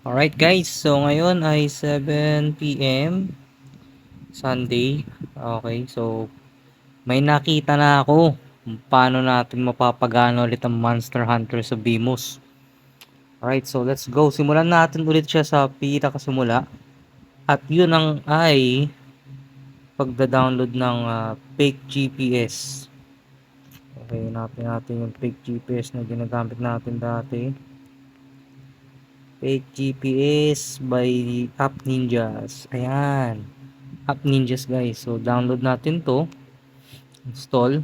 Alright guys, so ngayon ay 7pm Sunday. Okay, so may nakita na ako paano natin mapapagana ulit ang Monster Hunter sa Beamos. Alright, so let's go. Simulan natin ulit siya sa pinakasimula. At yun ang ay pagda-download ng ah, fake GPS. Okay, hanapin natin yung fake GPS na ginagamit natin dati. Fake GPS by App Ninjas. Ayan. App Ninjas guys. So download natin to. Install.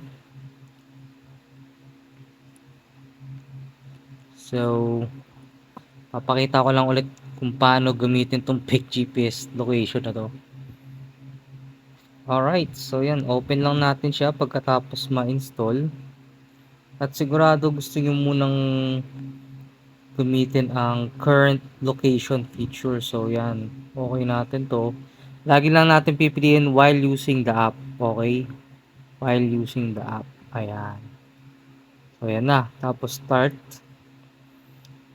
So papakita ko lang ulit kung paano gamitin tong fake GPS location na to. Alright, so yan, open lang natin siya pagkatapos ma-install. At sigurado gusto nyo munang gamitin ang current location feature. So yan, okay natin to. Lagi lang natin pipiliin while using the app. Okay? While using the app. Ayan. So yan na. Tapos start.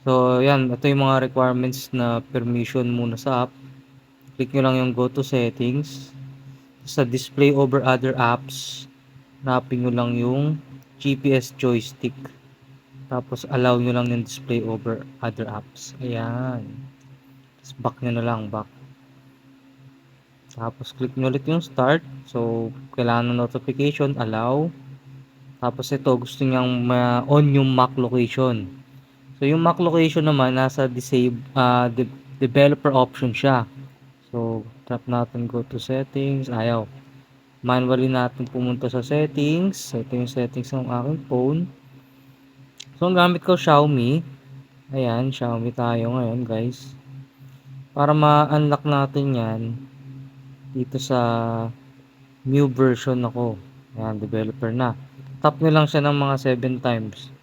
So yan, ito yung mga requirements na permission muna sa app. Click nyo lang yung go to settings. Sa display over other apps, hanapin nyo lang yung GPS joystick. Tapos allow nyo lang yung display over other apps. Ayan. Tapos back nyo na lang, back. Tapos click nyo ulit yung start. So, kailangan ng notification, allow. Tapos ito, gusto nyang ma-on yung Mac location. So, yung Mac location naman, nasa disable, uh, de- developer option siya. So, tap natin go to settings. Ayaw. Manually natin pumunta sa settings. Ito yung settings ng aking phone. So, ang gamit ko Xiaomi. Ayan, Xiaomi tayo ngayon guys. Para ma-unlock natin yan, dito sa new version ako. Ayan, developer na. Tap nyo lang siya ng mga 7 times.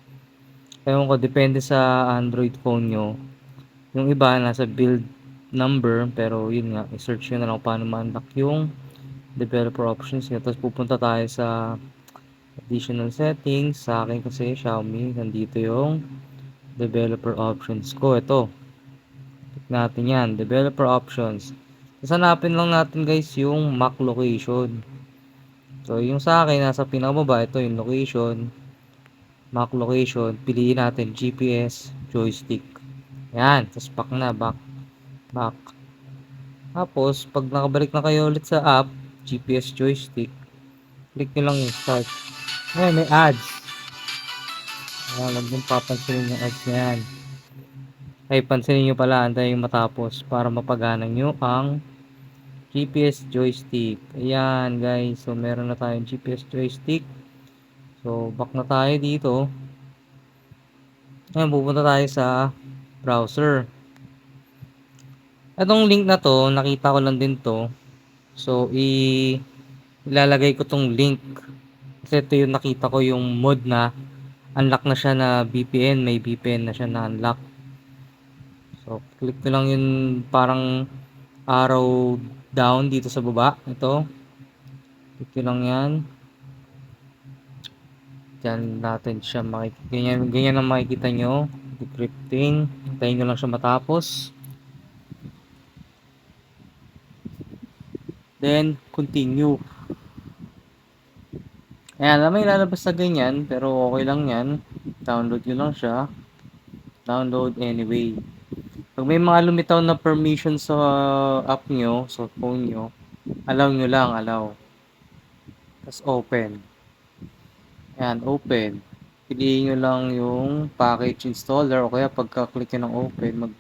Ewan ko, depende sa Android phone nyo. Yung iba, nasa build number, pero yun nga, i-search nyo na lang paano ma-unlock yung developer options nyo. Tapos pupunta tayo sa additional settings. Sa akin kasi, Xiaomi, nandito yung developer options ko. Ito. Click natin yan. Developer options. Tapos lang natin guys yung Mac location. So, yung sa akin, nasa pinakababa, ito yung location. Mac location. Piliin natin GPS joystick. Yan. Tapos back na, back. Back. Tapos, pag nakabalik na kayo ulit sa app, GPS joystick, click nyo lang yung start. Ngayon, may ads. Ayan, huwag nyo papansinin yung ads na yan. Ay, pansinin nyo pala, antayin yung matapos para mapagana nyo ang GPS joystick. Ayan, guys. So, meron na tayong GPS joystick. So, back na tayo dito. Ayan, pupunta tayo sa browser. Itong link na to, nakita ko lang din to. So, i ilalagay ko tong link. Kasi ito yung nakita ko yung mod na unlock na siya na VPN. May VPN na siya na unlock. So, click ko lang yung parang arrow down dito sa baba. Ito. Click ko lang yan. Diyan natin siya makikita. Ganyan, ganyan ang makikita nyo. Decrypting. Hintayin nyo lang siya matapos. Then, continue. Ayan, may lalabas na ganyan. Pero okay lang yan. Download nyo lang siya. Download anyway. Pag may mga lumitaw na permission sa app nyo, sa phone nyo, allow nyo lang, allow. Tapos open. Ayan, open. Piliin nyo lang yung package installer o kaya pagka-click nyo ng open, mag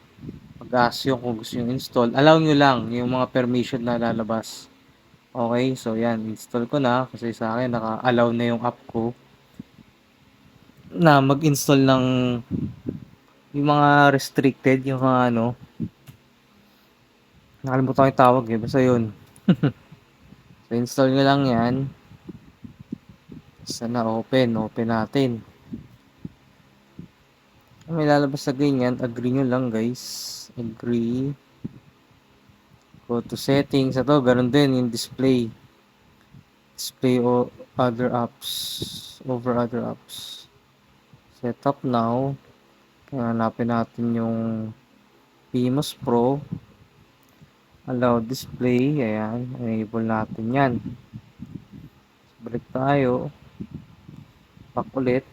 mag-ask yung kung gusto nyo install. Allow nyo lang yung mga permission na lalabas. Okay, so yan, install ko na kasi sa akin naka-allow na yung app ko na mag-install ng yung mga restricted, yung mga ano, nakalimutan ko yung tawag eh, basta yun. so, install nyo lang yan. Sana open, open natin. May lalabas na ganyan, agree nyo lang guys. Agree. Go to settings. Ito, ganun din yung display. Display o other apps. Over other apps. Setup now. Hanapin natin yung PMOS Pro. Allow display. Ayan. Enable natin yan. Balik tayo. Back ulit.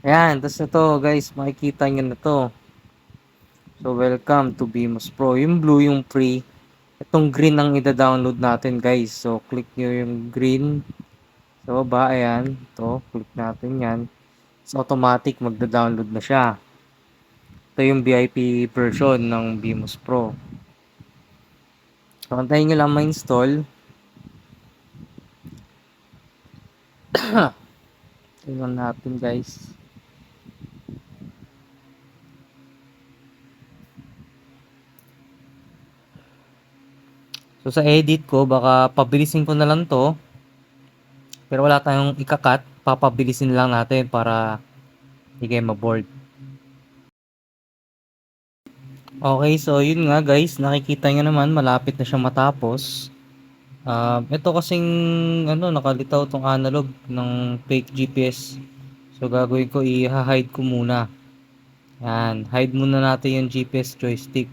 Ayan. Tapos ito guys. Makikita nyo na to. So, welcome to BMOS Pro. Yung blue, yung free. Itong green ang ida-download natin guys. So, click nyo yung green. Sa baba, ayan. Ito, click natin yan. So, automatic magda-download na siya. Ito yung VIP version ng BMOS Pro. So, antayin nyo lang ma-install. Tingnan natin guys. So, sa edit ko, baka pabilisin ko na lang to. Pero wala tayong ikakat. Papabilisin lang natin para hindi kayo maboard. Okay, so yun nga guys, nakikita nyo naman malapit na siya matapos. Uh, ito kasing ano, nakalitaw tong analog ng fake GPS. So gagawin ko, i-hide ko muna. Yan, hide muna natin yung GPS joystick.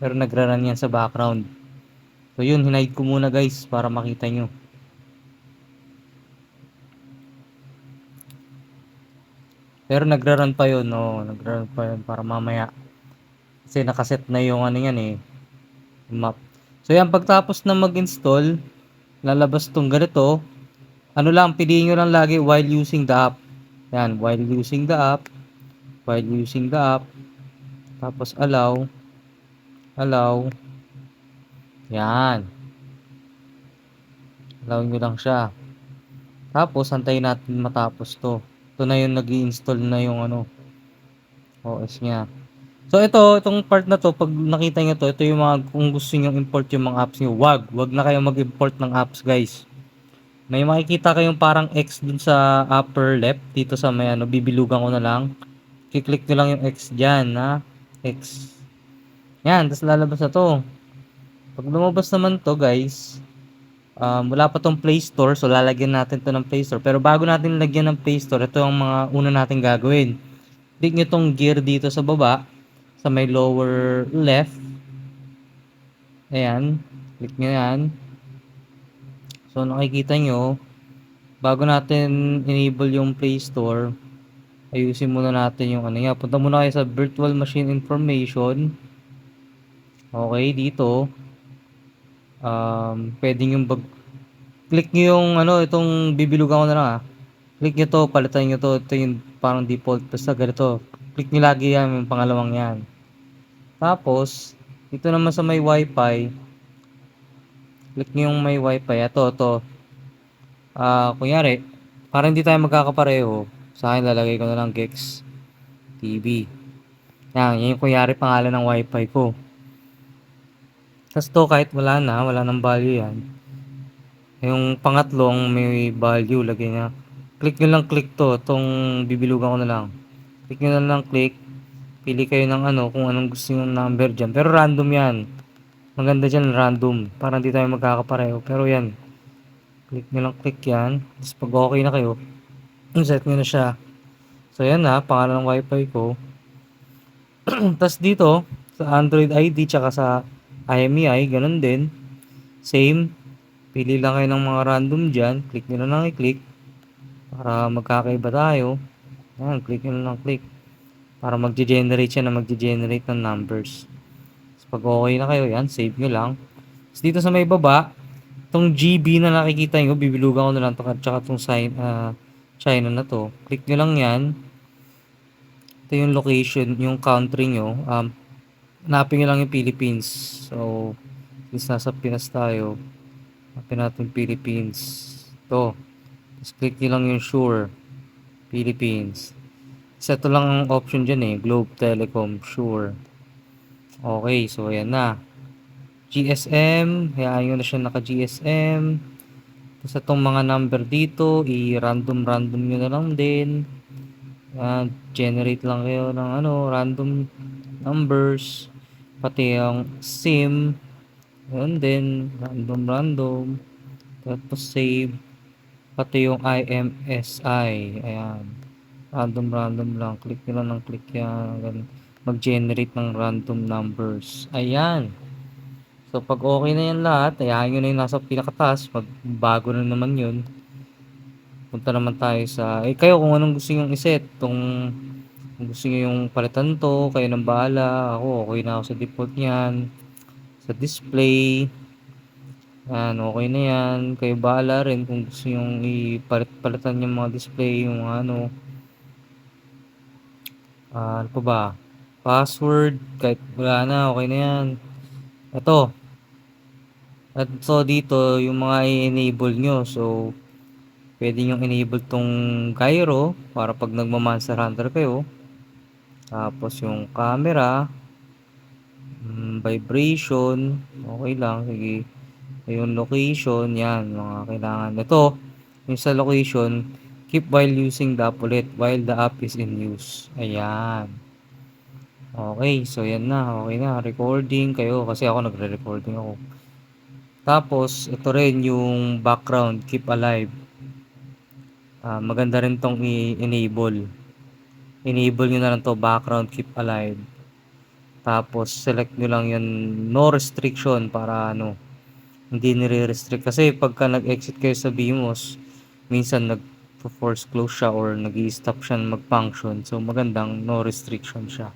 Pero nagra-run yan sa background. So yun, hinide ko muna guys para makita nyo. Pero nagra-run pa yun, no? Nagra-run pa yun para mamaya. Kasi nakaset na yung ano yan eh. Map. So yan, pagtapos na mag-install, lalabas tong ganito. Ano lang, piliin nyo lang lagi while using the app. Yan, while using the app. While using the app. Tapos allow. Allow. Yan. Allow nyo lang siya. Tapos, antayin natin matapos to. Ito na yung nag install na yung ano, OS niya. So ito, itong part na to, pag nakita niyo to, ito yung mga, kung gusto niyo import yung mga apps niyo, wag, wag na kayo mag-import ng apps guys. May makikita kayong parang X dun sa upper left, dito sa may ano, bibilugan ko na lang. Kiklik nyo lang yung X dyan, ha? X. Yan, tapos lalabas na to. Pag lumabas naman to guys, Um, wala pa tong Play Store, so lalagyan natin to ng Play Store. Pero bago natin lagyan ng Play Store, ito ang mga una natin gagawin. Click nyo tong gear dito sa baba, sa may lower left. Ayan, click nyo yan. So nakikita nyo, bago natin enable yung Play Store, ayusin muna natin yung ano yan. Punta muna kayo sa Virtual Machine Information. Okay, dito um, pwedeng yung bag click nyo yung ano itong bibilugan ko na lang ah. Click nyo to palitan nyo to ito yung parang default. Basta ganito click nyo lagi yan yung pangalawang yan. Tapos ito naman sa may wifi. Click nyo yung may wifi. Ito ito. Ah uh, kunyari para hindi tayo magkakapareho sa akin lalagay ko na lang Gex TV yan, yan yung kunyari pangalan ng wifi ko tapos to kahit wala na, wala nang value yan. Yung pangatlong may value, lagay niya. Click nyo lang click to, itong bibilugan ko na lang. Click nyo na lang click. Pili kayo ng ano, kung anong gusto yung number dyan. Pero random yan. Maganda dyan, random. Para hindi tayo magkakapareho. Pero yan. Click nyo lang click yan. Tapos pag okay na kayo, set nyo na siya. So yan na, pangalan ng wifi ko. Tapos dito, sa Android ID, tsaka sa IMEI, ganun din. Same. Pili lang kayo ng mga random dyan. Click nyo na lang i-click. Para magkakaiba tayo. Ayan, click nyo na lang click. Para mag-generate siya na mag-generate ng numbers. So, pag okay na kayo, yan, save nyo lang. So, dito sa may baba, itong GB na nakikita nyo, bibilugan ko na lang ito, tsaka itong sign, uh, China na to. Click nyo lang yan. Ito yung location, yung country nyo. Um, hanapin nyo lang yung Philippines. So, since nasa Pinas tayo, hanapin natin Philippines. to Tapos click nyo lang yung sure. Philippines. Isa to lang ang option dyan eh. Globe Telecom, sure. Okay, so ayan na. GSM, hayaan nyo na siya naka-GSM. Tapos itong mga number dito, i-random-random nyo na lang din. Uh, generate lang kayo ng ano, random numbers pati yung sim yun din random random tapos save pati yung IMSI ayan random random lang click nyo lang ng click yan ganun. mag-generate ng random numbers. Ayan. So, pag okay na yan lahat, ayahin nyo na yung nasa pinakataas, magbago na naman yun. Punta naman tayo sa, eh kayo kung anong gusto nyong iset, kung, kung gusto nyo yung palitan to, kayo nang bahala, ako okay na ako sa default niyan, sa display, yan, okay na yan, kayo bahala rin kung gusto nyong ipalit-palitan yung mga display, yung ano, ah, ano pa ba, password, kahit wala na, okay na yan. Ito, at so dito, yung mga i-enable nyo, so, pwede nyo enable tong gyro para pag nagmamonster hunter kayo tapos yung camera um, vibration okay lang sige. Yung location yan mga kailangan. Ito yung sa location keep while using the app ulit while the app is in use. Ayan. Okay so yan na okay na recording kayo kasi ako nagre-recording ako. Tapos ito rin yung background keep alive. Uh, maganda rin tong i-enable enable nyo na lang to background keep alive. Tapos select nyo lang yun no restriction para ano hindi nire-restrict. Kasi pagka nag-exit kayo sa BMOS minsan nag force close siya or nag stop siya mag-function. So magandang no restriction siya.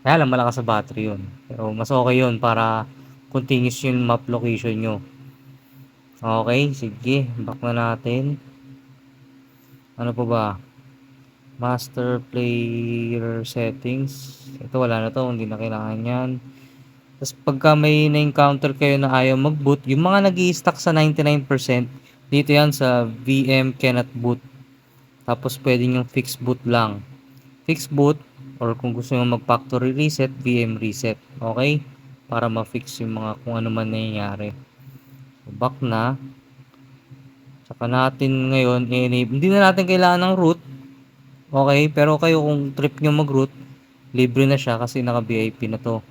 Kaya lang malakas sa battery yun. Pero mas okay yun para continuous yung map location nyo. Okay sige. Back na natin. Ano pa ba master player settings. Ito wala na to hindi na kailangan yan. Tapos pagka may na-encounter kayo na ayaw mag-boot yung mga nag stuck sa 99% dito yan sa VM cannot boot. Tapos pwede yung fix boot lang. Fix boot or kung gusto nyo mag factory reset VM reset okay? Para ma-fix yung mga kung ano man nangyayari. So, back na. Saka natin ngayon i-enable. Hindi na natin kailangan ng root. Okay, pero kayo kung trip nyo mag-root, libre na siya kasi naka-VIP na to.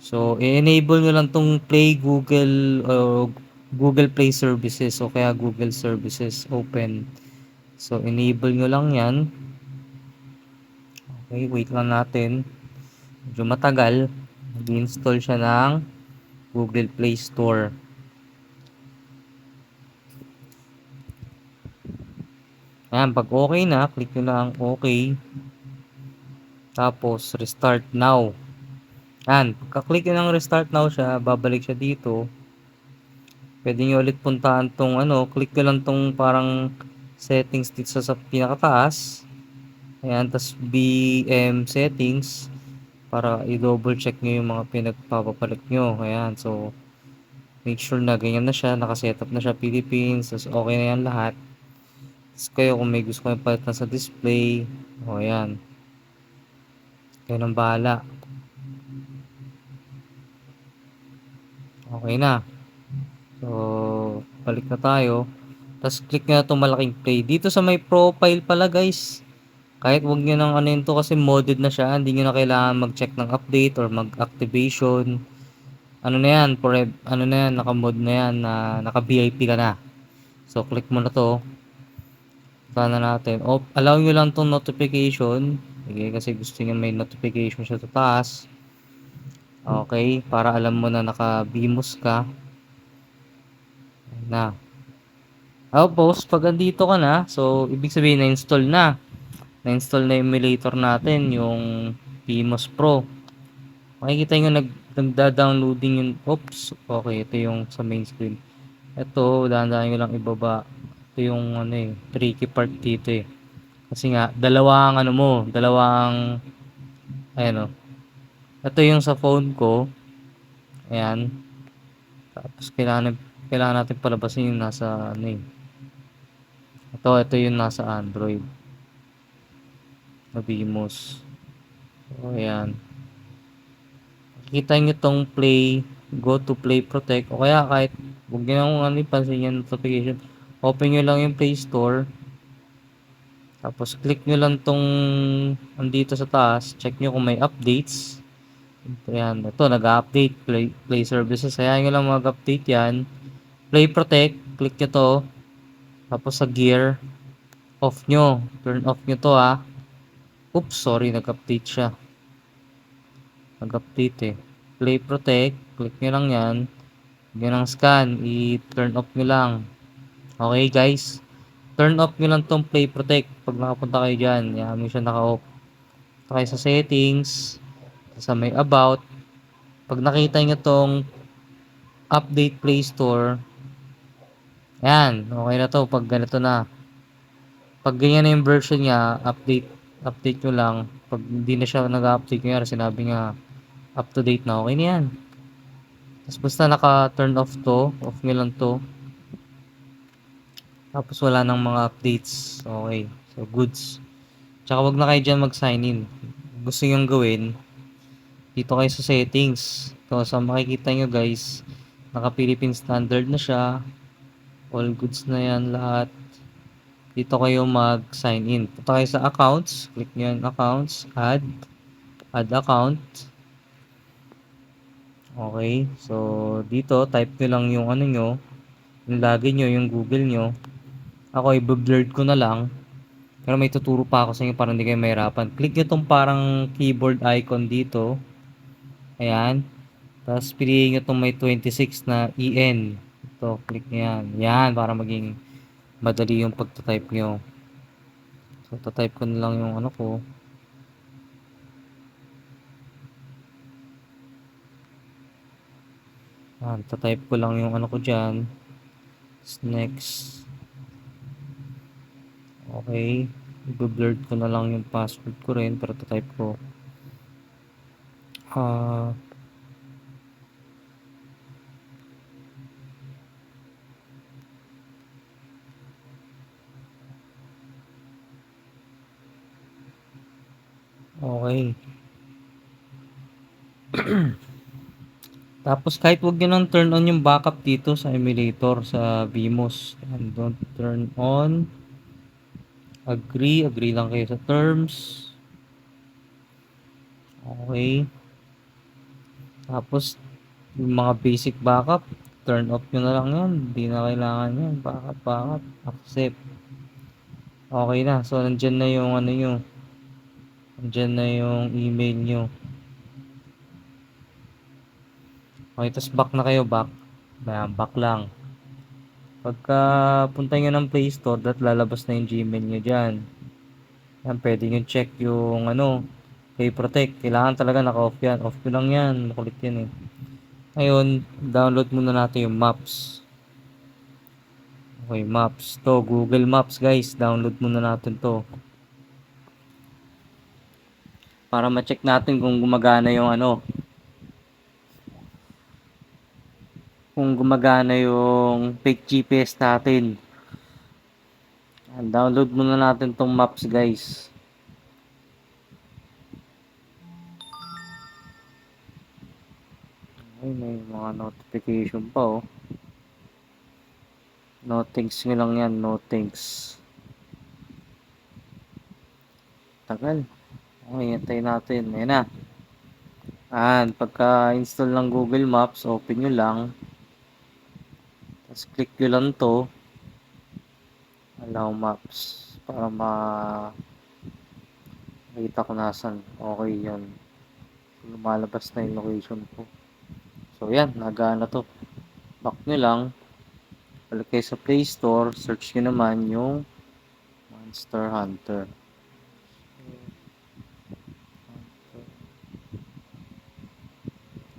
So, i-enable nyo lang tong Play Google uh, Google Play Services o kaya Google Services open. So, enable nyo lang yan. Okay, wait lang natin. Medyo matagal. Mag-install siya ng Google Play Store. Ayan, pag okay na, click nyo lang okay. Tapos, restart now. Ayan, pagka-click nyo ng restart now siya, babalik siya dito. Pwede nyo ulit puntaan tong ano, click nyo lang tong parang settings dito sa, sa pinakataas. Ayan, tas BM settings para i-double check nyo yung mga pinagpapapalit nyo. Ayan, so make sure na ganyan na siya, nakasetup na siya Philippines, tas okay na yan lahat. Tapos kayo kung may gusto kayong palitan sa display, o ayan. Kayo nang bahala. Okay na. So, balik na tayo. Tapos click nyo na itong malaking play. Dito sa may profile pala guys, kahit wag nyo nang ano yun to kasi modded na siya, hindi nyo na kailangan mag-check ng update or mag-activation. Ano na yan, for, ano na yan, naka-mod na yan, na naka-VIP ka na. So, click mo na to sana natin. O, allow nyo lang tong notification. Okay, kasi gusto nyo may notification sa taas. Okay, para alam mo na naka-BMOS ka. Na. Tapos, pag andito ka na, so, ibig sabihin na-install na. Na-install na emulator natin, yung BMOS Pro. Makikita nyo nag nagda-downloading yung, oops, okay, ito yung sa main screen. Ito, dahan-dahan nyo lang ibaba ito yung ano eh, tricky part dito eh. Kasi nga, dalawang ano mo, dalawang, ayan o. Ito yung sa phone ko. Ayan. Tapos kailangan, kailangan natin palabasin yung nasa ano eh. Ito, ito yung nasa Android. Na BMOS. So, ayan. Kita nyo tong play, go to play protect. O kaya kahit, huwag nyo nang ano, pansin yung notification open nyo lang yung Play Store. Tapos click nyo lang tong andito sa taas. Check nyo kung may updates. Yan. Ito nag-update. Play, play services. Kaya nyo lang mag-update yan. Play protect. Click nyo to. Tapos sa gear off nyo. Turn off nyo to ha oops sorry. Nag-update siya. Nag-update eh. Play Protect, click nyo lang yan. Yan ang scan, i-turn off nyo lang. Okay guys, turn off nyo lang tong Play Protect pag nakapunta kayo dyan. Yan mo siya naka-off. Kayo sa settings, sa may about. Pag nakita nyo tong update Play Store, yan, okay na to pag ganito na. Pag ganyan na yung version niya, update update nyo lang. Pag hindi na siya nag-update nyo, sinabi nga up to date na, okay na yan. Tapos basta naka-turn off to, off nyo lang to. Tapos wala nang mga updates. Okay, so goods. Tsaka wag na kayo dyan mag-sign in. Gusto nyo gawin, dito kayo sa settings. So, sa makikita nyo guys, naka Philippine Standard na siya. All goods na yan lahat. Dito kayo mag-sign in. Punta kayo sa accounts. Click nyo yung accounts. Add. Add account. Okay. So, dito, type nyo lang yung ano nyo. Yung login nyo, yung Google nyo. Ako, i-blurred ko na lang. Pero may tuturo pa ako sa inyo para hindi kayo mahirapan. Click nyo tong parang keyboard icon dito. Ayan. Tapos, piliin nyo tong may 26 na EN. Ito, click nyo yan. Yan, para maging madali yung pagta-type nyo. So, tatype ko na lang yung ano ko. Yan, tatype ko lang yung ano ko dyan. Next. Okay. I-blurred ko na lang yung password ko rin para tatype ko. Ah... Okay. Tapos kahit wag nyo nang turn on yung backup dito sa emulator sa Vimos. And don't turn on. Agree. Agree lang kayo sa terms. Okay. Tapos yung mga basic backup, turn off nyo na lang yan. Hindi na kailangan yan. Backup, backup. Accept. Okay na. So, nandyan na yung ano nyo. Nandyan na yung email nyo. Okay, tapos back na kayo, back. Ayan, back lang. Pagka punta nyo ng Play Store, dat lalabas na yung Gmail nyo dyan. Yan, pwede nyo check yung ano, Play Protect. Kailangan talaga naka-off yan. Off ko lang yan. Makulit yan eh. Ngayon, download muna natin yung Maps. Okay, Maps. To, Google Maps guys. Download muna natin to. Para ma-check natin kung gumagana yung ano, kung gumagana yung fake GPS natin. Download muna natin tong maps guys. Ay, may mga notification pa oh. No thanks nyo lang yan, no thanks. Tagal. Okay, hintay natin. Ayan na. Ayan, pagka-install ng Google Maps, open nyo lang. Tapos click nyo lang to. Allow maps. Para ma makita ko nasan. Okay yun. Lumalabas na yung location ko. So yan, nagana to. Back nyo lang. Balik kayo sa Play Store. Search nyo naman yung Monster Hunter.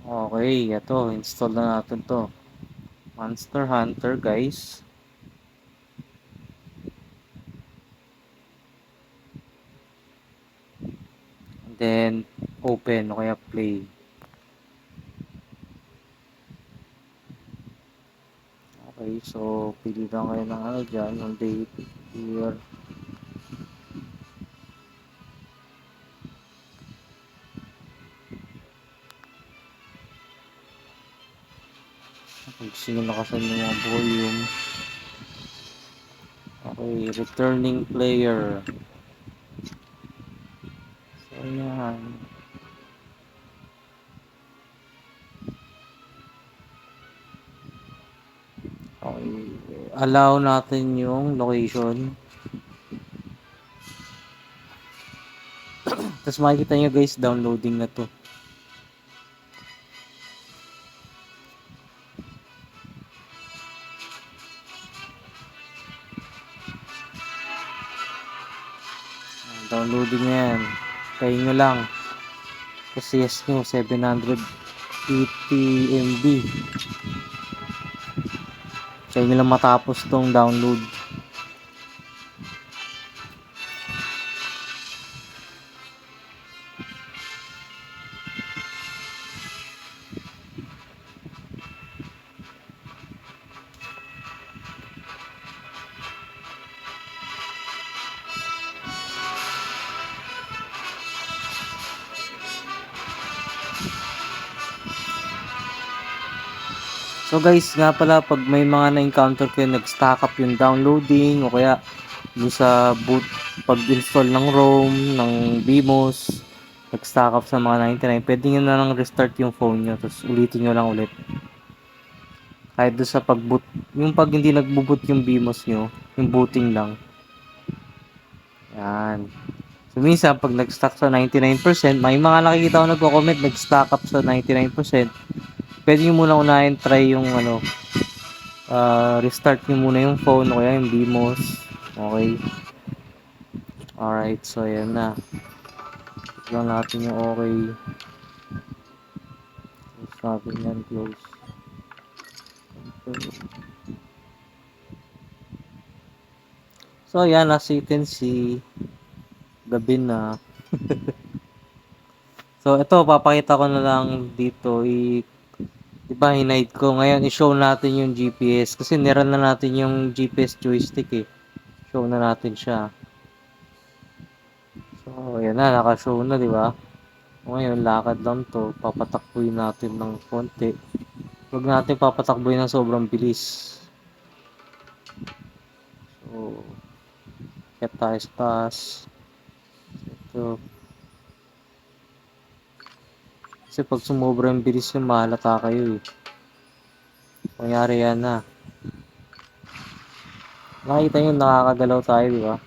Okay, ito. Install na natin to. Monster Hunter guys. And then open o kaya play. Okay, so pili lang kayo ng ano dyan, ng date, year. Gusto nyo nakasan yung mga volume. Okay, returning player. So, yan. Okay, allow natin yung location. Tapos makikita nyo guys, downloading na to. Kayo nyo lang. Kasi yes nyo, 780 MB. Kaya nyo lang matapos tong download. So guys, nga pala pag may mga na-encounter kayo nag-stack up yung downloading o kaya yung sa boot pag-install ng ROM, ng BMOS, nag-stack up sa mga 99, pwede nyo na lang restart yung phone nyo tapos ulitin nyo lang ulit. Kahit doon sa pag-boot, yung pag hindi nagbo-boot yung BMOS nyo, yung booting lang. Yan. So minsan pag nag-stack sa 99%, may mga nakikita ko nagko-comment nag-stack up sa 99%, pwede nyo muna unahin try yung ano uh, restart nyo muna yung phone o kaya yung BMOS okay. Alright so ayan na. Lang natin yung okay. Close natin yan close. So ayan as you can see. Gabi na. So ito papakita ko na lang dito. I Diba, hinide ko. Ngayon, i-show natin yung GPS. Kasi niran na natin yung GPS joystick eh. Show na natin siya. So, ayan na. Naka-show na, di ba? Ngayon, lakad lang to. Papatakbuhin natin ng konti. Huwag natin papatakbuhin ng sobrang bilis. So, get tayo sa taas. Ito. Kasi pag sumobra yung bilis yung mahalata kayo eh. Kunyari yan na. Nakita nyo nakakagalaw tayo, di ba?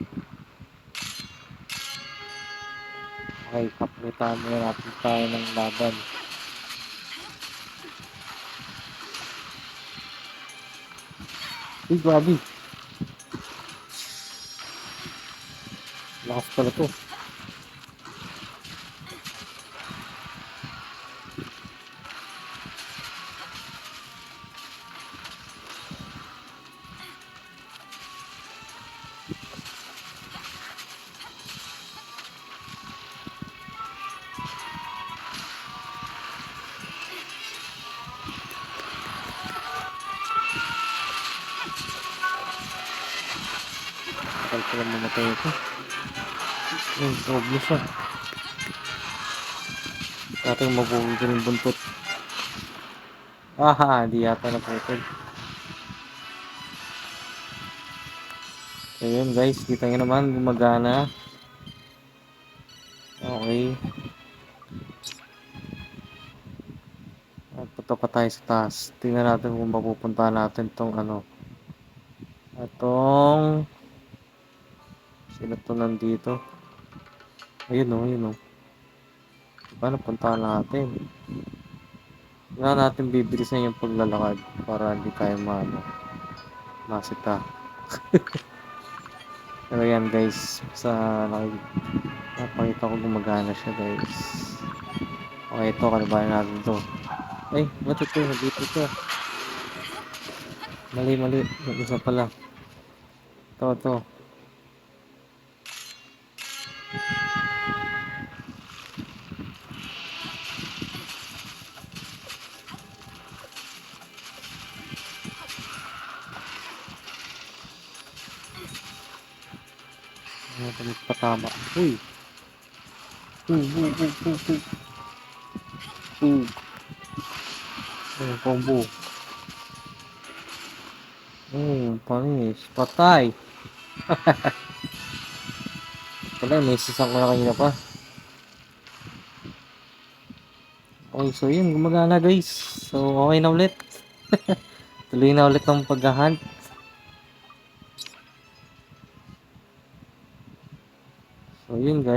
Okay, kapitan mo natin tayo ng laban. Uy, grabe. Lakas pala to. Takal pala mamatay ito. Ayun, doble siya. Dati mabubog yung buntot. Ah, hindi yata naputol. So yun guys, kita nyo naman gumagana. Okay. At punta pa tayo sa taas. Tingnan natin kung mapupunta natin tong ano. Atong to nandito? Ayun o, ayun o. Diba napuntahan natin? Kailangan natin bibilisan yung paglalakad para hindi tayo maano masita. Pero yan guys, sa napakita ko gumagana siya guys. Okay, ito, kalabayan natin to. Ay, ba't ito? Nandito ito. Mali, mali. Mag-isa pala. Ito, ito. Uy! Uy, uy, uy, uy, uy. Uy. Combo. Hmm, panis. Patay! Wala, may sisang ko na kanina pa. Okay, so yun, gumagana guys. So, okay na ulit. Tuloy na ulit ng paghahunt.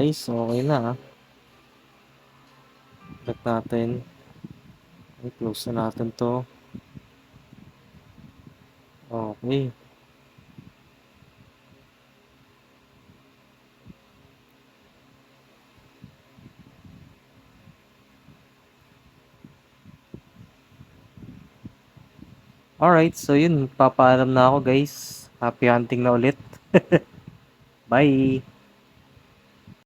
guys. Okay na. Ah. Check natin. Okay, close na natin to. Okay. Alright, so yun, papaalam na ako guys. Happy hunting na ulit. Bye!